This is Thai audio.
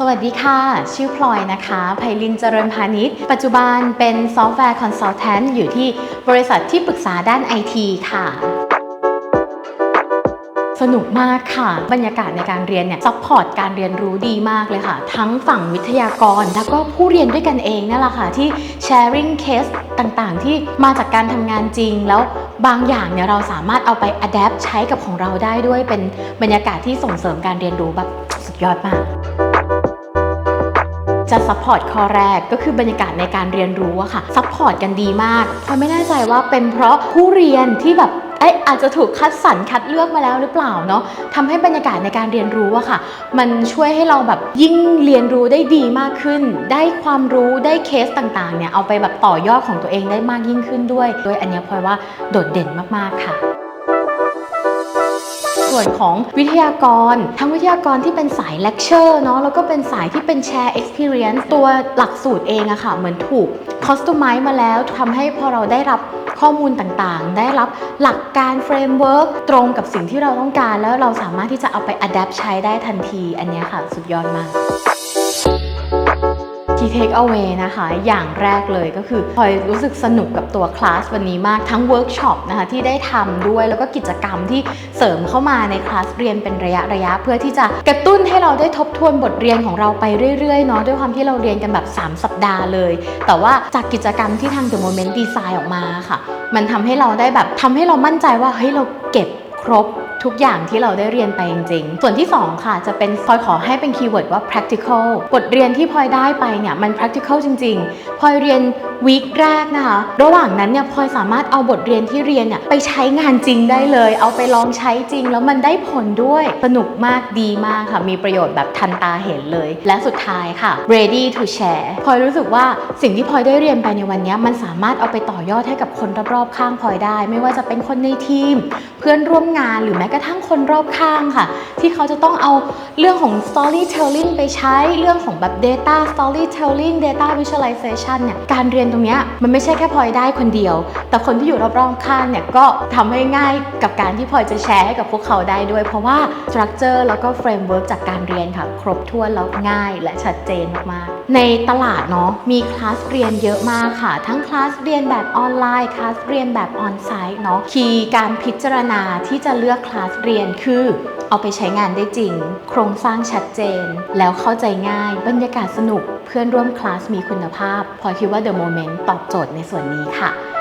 สวัสดีค่ะ ชื่อพลอยนะคะไพลินเจริญพาณิชย์ ปัจจุบันเป็นซอฟต์แวร์คอนซัลแทนต์อยู่ที่บริษัทที่ปรึกษาด้านไอทีค่ะ สนุกมากค่ะ บรรยากาศในการเรียนเนี่ยซัพพอร์ตการเรียนรู้ดีมากเลยค่ะ ทั้งฝั่งวิทยากร แล้วก็ผู้เรียนด้วยกันเองนั่นแหละค่ะ ที่ sharing case ต่างๆ ที่มาจากการทำงานจริงแล้วบางอย่างเนี่ยเราสามารถเอาไป adapt ใช้กับของเราได้ด้วยเป็นบรรยากาศที่ส่งเสริมการเรียนรู้แบบสุดยอดมาก จะซัพพอร์ตข้อแรกก็คือบรรยากาศในการเรียนรู้อะค่ะซัพพอร์ตกันดีมากพลอยไม่แน่ใจว่าเป็นเพราะผู้เรียนที่แบบเอ๊ะอาจจะถูกคัดสรรคัดเลือกมาแล้วหรือเปล่าเนาะทำให้บรรยากาศในการเรียนรู้อะค่ะ มันช่วยให้เราแบบยิ่งเรียนรู้ได้ดีมากขึ้น ได้ความรู้ได้เคสต่างๆเนี่ยเอาไปแบบต่อยอดของตัวเองได้มากยิ่งขึ้นด้วย โดยอันนี้พลอยว่าโดดเด่นมากๆค่ะ ส่วนของวิทยากร ทั้งวิทยากรที่เป็นสายเลคเชอร์เนาะแล้วก็เป็นสายที่เป็นแชร์ experience ตัวหลักสูตรเองอะค่ะ เหมือนถูกคอสตูมไลท์มาแล้วทำให้พอเราได้รับข้อมูลต่างๆ ได้รับหลักการเฟรมเวิร์กตรงกับสิ่งที่เราต้องการ แล้วเราสามารถที่จะเอาไปอัดแอปใช้ได้ทันที อันนี้ค่ะ สุดยอดมาก ที่ take away นะคะ อย่างแรกเลยก็คือพลอยรู้สึกสนุกกับตัวคลาสวันนี้มากทั้งเวิร์กช็อปนะคะที่ได้ทำด้วยแล้วก็กิจกรรมที่เสริมเข้ามาในคลาสเรียนเป็นระยะระยะ เพื่อที่จะกระตุ้นให้เราได้ทบทวนบทเรียนของเราไปเรื่อยๆเนาะด้วยความที่เราเรียนกันแบบ 3 สัปดาห์เลย แต่ว่าจากกิจกรรมที่ทาง The Moment Design ออกมาค่ะ มันทำให้เราได้แบบทำให้เรามั่นใจว่าเฮ้ยเราเก็บครบ ทุกอย่างที่เราได้เรียนไปจริงๆ ส่วนที่ 2 ค่ะ จะเป็นพลอยขอให้เป็นคีย์เวิร์ดว่า practical บทเรียนที่พลอยได้ไปเนี่ยมัน practical จริงๆพลอยเรียนวีคแรกนะคะ ระหว่างนั้นเนี่ยพลอยสามารถเอาบทเรียนที่เรียนเนี่ยไปใช้งานจริงได้เลย เอาไปลองใช้จริง แล้วมันได้ผลด้วย สนุกมากดีมากค่ะ มีประโยชน์แบบทันตาเห็นเลย และสุดท้ายค่ะ ready to share พลอยรู้สึกว่าสิ่งที่พลอยได้เรียนไปในวันนี้มันสามารถเอาไปต่อยอดให้กับคนรอบๆข้างพลอยได้ ไม่ว่าจะเป็นคนในทีม เพื่อนร่วมงานหรือแม้กระทั่งคนรอบข้างค่ะ ที่เขาจะต้องเอาเรื่องของ storytelling ไปใช้เรื่องของแบบ data storytelling data visualization เนี่ยการเรียนตรงเนี้ยมันไม่ใช่แค่พลอยได้คนเดียว แต่คนที่อยู่รอบๆข้างเนี่ยก็ทำให้ง่ายกับการที่พลอยจะแชร์ให้กับพวกเขาได้ด้วย เพราะว่า structure แล้วก็ framework จากการเรียนค่ะ ครบถ้วนแล้วง่ายและชัดเจนมากๆ ในตลาดเนาะมีคลาสเรียนเยอะมากค่ะ ทั้งคลาสเรียนแบบออนไลน์คลาสเรียนแบบออนไซต์เนาะคีย์การพิจารณาที่จะเลือกคลาสเรียนคือ เอาไปใช้งานได้จริง โครงสร้างชัดเจน แล้วเข้าใจง่าย บรรยากาศสนุก เพื่อนร่วมคลาสมีคุณภาพพลอยคิดว่า The Moment ตอบโจทย์ในส่วนนี้ค่ะ